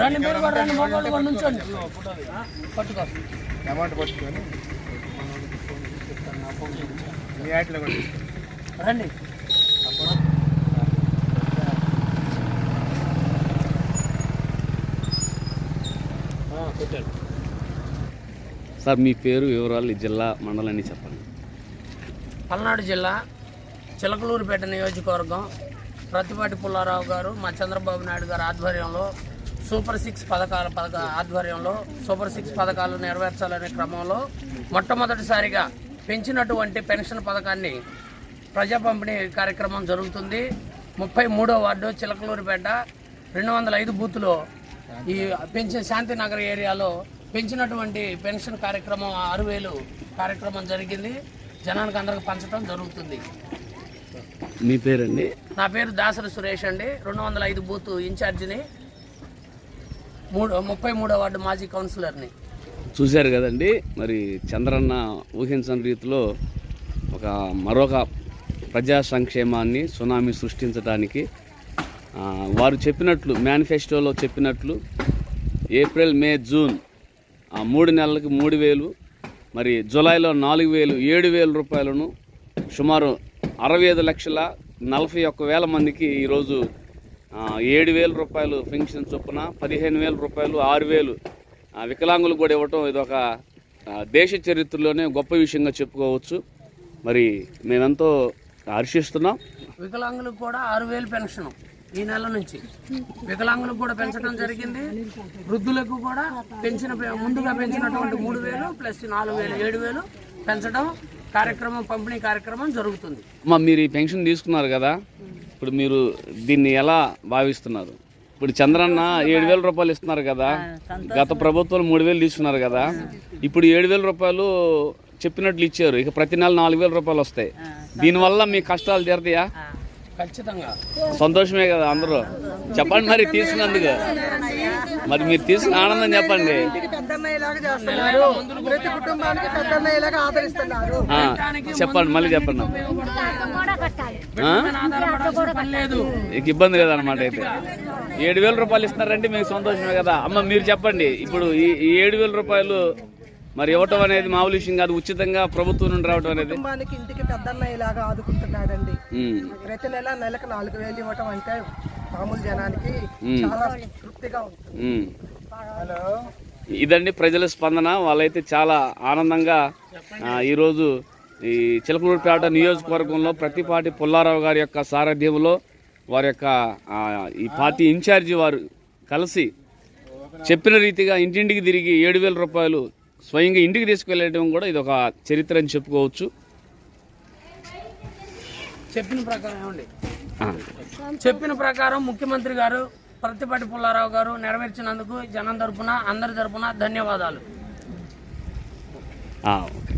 రండి మీరు కూడా రండి మగవాళ్ళు కూడా నుంచోండి. పట్టుకో. అమౌంట్ పట్టుకొని మీ యాట్లో కూడా రండి. సార్ మీ పేరు వివరాలు జిల్లా మండలాన్ని చెప్పండి. పల్నాడు జిల్లా చిలకలూరుపేట నియోజకవర్గం ప్రతిపాటి పుల్లారావు గారు మా చంద్రబాబు నాయుడు గారు ఆధ్వర్యంలో సూపర్ సిక్స్ పథకాల పథక ఆధ్వర్యంలో సూపర్ సిక్స్ పథకాలు నెరవేర్చాలనే క్రమంలో మొట్టమొదటిసారిగా పెంచినటువంటి పెన్షన్ పథకాన్ని ప్రజా పంపిణీ కార్యక్రమం జరుగుతుంది. ముప్పై మూడో వార్డు చిలకలూరిపేట రెండు వందల ఐదు బూత్లో ఈ పెంచిన శాంతినగర్ ఏరియాలో పెంచినటువంటి పెన్షన్ కార్యక్రమం ఆరు వేలు కార్యక్రమం జరిగింది. జనానికి అందరికి పంచడం జరుగుతుంది. మీ పేరండి? నా పేరు దాసరి సురేష్ అండి. రెండు వందల ఐదు బూత్ ఇన్ఛార్జిని. మూడు ముప్పై మూడో వార్డు మాజీ కౌన్సిలర్ని. చూశారు కదండి మరి చంద్రన్న ఊహించని రీతిలో ఒక మరొక ప్రజా సంక్షేమాన్ని సునామీ సృష్టించడానికి వారు చెప్పినట్లు మేనిఫెస్టోలో చెప్పినట్లు ఏప్రిల్ మే జూన్ ఆ మూడు నెలలకు మూడు వేలు మరి జూలైలో నాలుగు వేలు ఏడు వేల రూపాయలను సుమారు అరవై ఐదు లక్షల నలభై ఒక్క వేల మందికి ఈరోజు ఏడు వేల రూపాయలు పెన్షన్ చొప్పున పదిహేను వేల రూపాయలు ఆరు వేలు వికలాంగులు కూడా ఇవ్వటం ఇదొక దేశ చరిత్రలోనే గొప్ప విషయంగా చెప్పుకోవచ్చు. మరి మేమెంతో హర్షిస్తున్నాం. వికలాంగులకు కూడా ఆరు వేలు పెన్షన్ ఈ నెల నుంచి. వికలాంగులకు కూడా పెంచడం జరిగింది. వృద్ధులకు కూడా పెంచిన ముందుగా పెంచినటువంటి మూడు వేలు ప్లస్ నాలుగు వేలు ఏడు వేలు పెంచడం కార్యక్రమం పంపిణీ కార్యక్రమం జరుగుతుంది. అమ్మా మీరు ఈ పెన్షన్ తీసుకున్నారు కదా ఇప్పుడు మీరు దీన్ని ఎలా భావిస్తున్నారు? ఇప్పుడు చంద్రన్న ఏడు వేల రూపాయలు ఇస్తున్నారు కదా గత ప్రభుత్వం మూడు వేలు తీసుకున్నారు కదా ఇప్పుడు ఏడు వేల రూపాయలు చెప్పినట్లు ఇచ్చారు. ఇక ప్రతి నెల నాలుగు వేల రూపాయలు వస్తాయి. దీనివల్ల మీ కష్టాలు తీరతాయా? ఖచ్చితంగా. సంతోషమే కదా అందరూ. చెప్పండి మరి తీసుకున్నందుకు. మరి మీరు తీసుకున్న ఆనందం చెప్పండి. చేస్తున్నారు. ప్రతి కుటుంబానికి పెద్దన్నయ్యలాగా ఆదరిస్తున్నారు. చెప్పండి మళ్ళీ చెప్పండి. ఇబ్బంది లేదన్నమాట అయితే. ఏడు వేల రూపాయలు ఇస్తున్నారంటే మీకు సంతోషమే కదా. అమ్మ మీరు చెప్పండి. ఇప్పుడు ఈ ఏడు వేల రూపాయలు మరి ఇవ్వటం అనేది మామూలు విషయం కాదు. ఉచితంగా ప్రభుత్వం నుండి రావటం అనేది. కుటుంబానికి ఇంటికి పెద్దన్నయ్యలాగా ఆదుకుంటున్నాడండి ఉమ్, ప్రతి నెల నెలకు నాలుగు వేలు ఇవ్వటం అంటే మామూలు జనానికి చాలా తృప్తిగా ఉంటుంది. ఉమ్. ఇదండి ప్రజల స్పందన. వాళ్ళైతే చాలా ఆనందంగా ఈరోజు ఈ చిలకలూరుపేట నియోజకవర్గంలో ప్రతిపాటి పుల్లారావు గారి యొక్క సారథ్యంలో వారి యొక్క ఈ పార్టీ ఇన్ఛార్జి వారు కలిసి చెప్పిన రీతిగా ఇంటింటికి తిరిగి ఏడు వేల రూపాయలు స్వయంగా ఇంటికి తీసుకువెళ్ళడం కూడా ఇది ఒక చరిత్ర అని చెప్పుకోవచ్చు. చెప్పిన ప్రకారం చెప్పిన ప్రకారం ముఖ్యమంత్రి గారు ప్రతిపాటి పుల్లారావు గారు నెరవేర్చినందుకు జనం తరపున అందరి తరపున ధన్యవాదాలు. ఓకే.